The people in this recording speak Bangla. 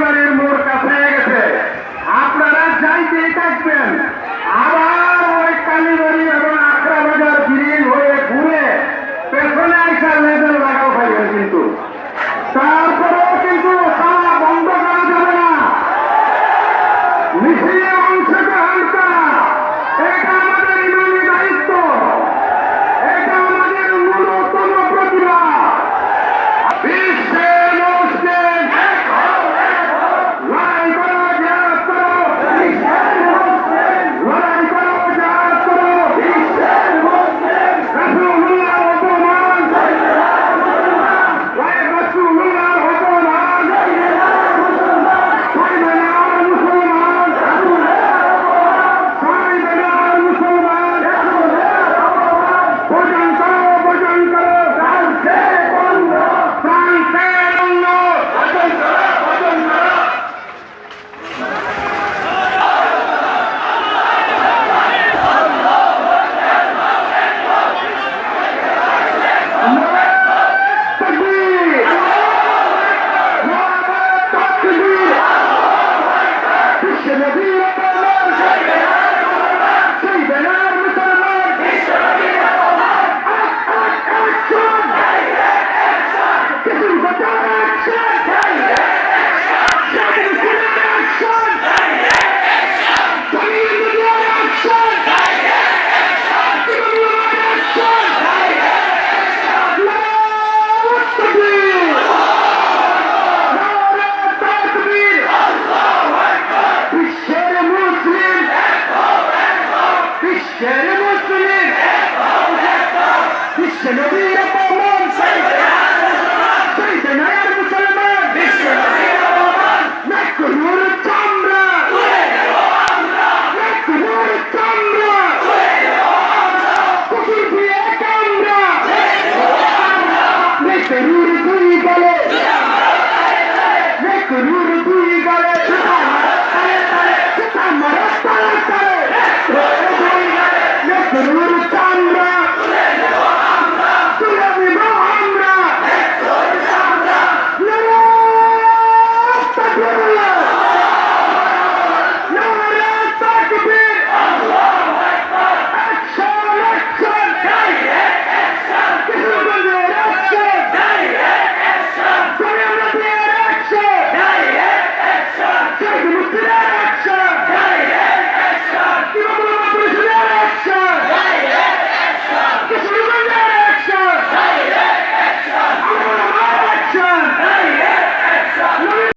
বাড়ির মোড় কাছে গেছে। আপনারা যাইতেই থাকবেন। আবার ওই কালীবাড়ি এবং আখড়া বাজার ব্রিজ হয়ে ঘুরে পেছনে একটা লেবেল লাগাও পাইবেন কিন্তু। তারপরেও কিন্তু তারা বন্ধ করা যাবে না। মিছিল Shall we be a moment?